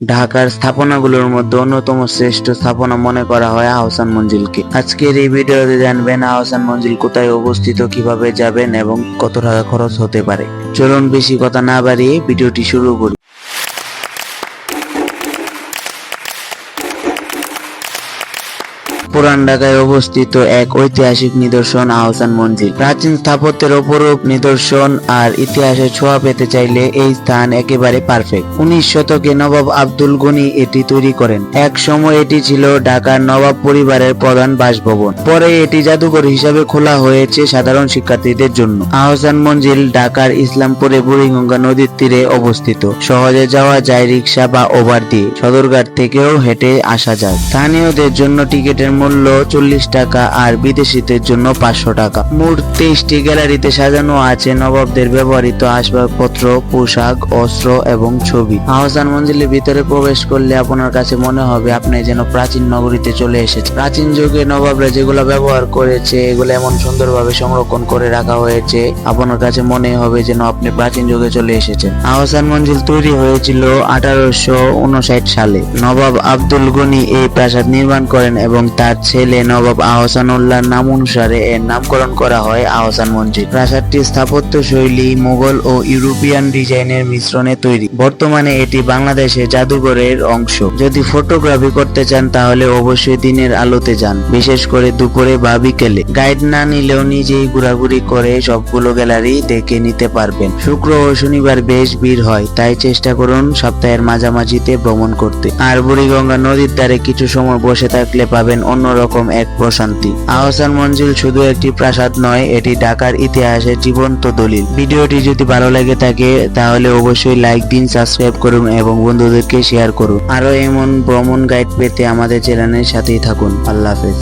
ঢাকার স্থাপনাগুলোর মধ্যে অন্যতম শ্রেষ্ঠ স্থাপনা মনে করা হয় আহসান মঞ্জিলকে। আজকের এই ভিডিওতে জানবেন আহসান মঞ্জিল কোথায় অবস্থিত, কীভাবে যাবেন এবং কত টাকা খরচ হতে পারে। চলুন বেশি কথা না বাড়িয়ে ভিডিওটি শুরু করি। পুরান ঢাকায় অবস্থিত এক ঐতিহাসিক নিদর্শন আহসান মঞ্জিল। প্রাচীন স্থাপত্যের অপরূপ নিদর্শন আর ইতিহাসের ছোঁয়া পেতে চাইলে এই স্থান একেবারে পারফেক্ট উনিশ শতকে নবাব আব্দুল গনি এটি তৈরি করেন। এক সময় এটি ছিল ঢাকার নবাব পরিবারের প্রধান বাসভবন। পরে এটি জাদুঘর হিসাবে খোলা হয়েছে সাধারণ শিক্ষার্থীদের জন্য। আহসান মঞ্জিল ঢাকার ইসলামপুরে বুড়িগঙ্গা নদীর তীরে অবস্থিত। সহজে যাওয়া যায় রিক্সা বা ওভার দিয়ে। সদরঘাট থেকেও হেঁটে আসা যায়। স্থানীয়দের জন্য টিকিটের মূল্য চল্লিশ টাকা আর বিদেশিদের জন্য পাঁচশো টাকা। মোট তেইশটি গ্যালারিতে সাজানো আছে নবাবদের ব্যবহৃত আসবাবপত্র, পোশাক, অস্ত্র এবং ছবি। আহসান মঞ্জিলের ভিতরে প্রবেশ করলে আপনার কাছে মনে হবে, আপনি যেন প্রাচীন নগরীতে চলে এসেছে প্রাচীন যুগে নবাবরা যেগুলো ব্যবহার করেছে, এগুলো এমন সুন্দরভাবে সংরক্ষণ করে রাখা হয়েছে, আপনার কাছে মনে হবে যেন আপনি প্রাচীন যুগে চলে এসেছেন। আহসান মঞ্জিল তৈরি হয়েছিল আঠারোশো উনষাট সালে। নবাব আব্দুল গনি এই প্রাসাদ নির্মাণ করেন এবং তার ছেলে নবাব আহসানুল্লাহর নাম অনুসারে এর নামকরণ করা হয় আহসান মঞ্জিল প্রাসাদটি স্থাপত্য শৈলী মুঘল ও ইউরোপিয়ান ডিজাইনের মিশ্রণে তৈরি। বর্তমানে এটি বাংলাদেশের জাদুঘরের অংশ। যদি ফটোগ্রাফি করতে চান, তাহলে অবশ্যই দিনের আলোতে যান। বিশেষ করে দুপুরে বা বিকেলে। গাইড না নিলেও নিজেই ঘোরাঘুরি করে সবগুলো গ্যালারি দেখে নিতে পারবেন। শুক্র ও শনিবার বেশ ভিড় হয়, তাই চেষ্টা করুন সপ্তাহের মাঝামাঝিতে ভ্রমণ করতে। আর বুড়িগঙ্গা নদীর ধারে কিছু সময় বসে থাকলে পাবেন অন্যরকম এক প্রশান্তি। আহসান মঞ্জিল শুধু একটি প্রাসাদ নয়, এটি ঢাকার ইতিহাসে জীবন্ত দলিল। ভিডিওটি যদি ভালো লাগে থাকে, তাহলে অবশ্যই লাইক দিন, সাবস্ক্রাইব করুন এবং বন্ধুদেরকে শেয়ার করুন। আরও এমন ভ্রমণ গাইড পেতে আমাদের চ্যানেলের সাথেই থাকুন। আল্লাহ হাফেজ।